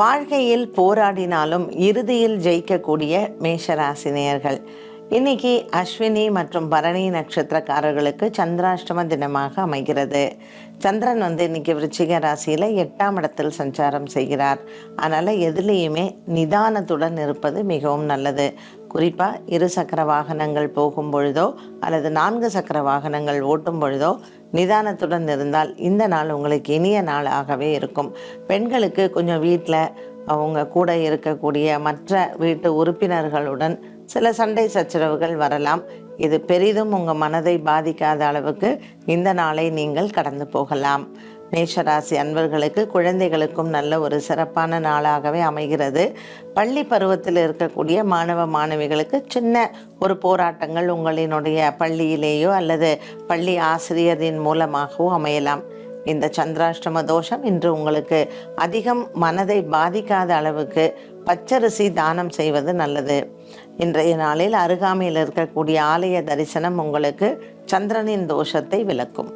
வாழ்க்கையில் போராடினாலும் இறுதியில் ஜெயிக்கக்கூடிய மேஷராசினியர்கள். இன்னைக்கு அஸ்வினி மற்றும் பரணி நட்சத்திரக்காரர்களுக்கு சந்திராஷ்டம தினமாக அமைகிறது. சந்திரன் வந்து இன்னைக்கு விருச்சிக ராசியில் எட்டாம் இடத்தில் சஞ்சாரம் செய்கிறார். அதனால் எதுலேயுமே நிதானத்துடன் இருப்பது மிகவும் நல்லது. குறிப்பாக இரு சக்கர வாகனங்கள் போகும் பொழுதோ அல்லது நான்கு சக்கர வாகனங்கள் ஓட்டும் பொழுதோ நிதானத்துடன் இருந்தால் இந்த நாள் உங்களுக்கு இனிய நாளாகவே இருக்கும். பெண்களுக்கு கொஞ்சம் வீட்டில் அவங்க கூட இருக்கக்கூடிய மற்ற வீட்டு உறுப்பினர்களுடன் சில சண்டை சச்சரவுகள் வரலாம். இது பெரிதும் உங்கள் மனதை பாதிக்காத அளவுக்கு இந்த நாளை நீங்கள் கடந்து போகலாம். மேஷராசி அன்பர்களுக்கு குழந்தைகளுக்கும் நல்ல ஒரு சிறப்பான நாளாகவே அமைகிறது. பள்ளி பருவத்தில் இருக்கக்கூடிய மாணவ மாணவிகளுக்கு சின்ன ஒரு போராட்டங்கள் உங்களினுடைய பள்ளியிலேயோ அல்லது பள்ளி ஆசிரியரின் மூலமாகவோ அமையலாம். இந்த சந்திராஷ்டம தோஷம் இன்று உங்களுக்கு அதிகம் மனதை பாதிக்காத அளவுக்கு பச்சரிசி தானம் செய்வது நல்லது. இன்றைய நாளில் அருகாமையில் இருக்கக்கூடிய ஆலய தரிசனம் உங்களுக்கு சந்திரனின் தோஷத்தை விளக்கும்.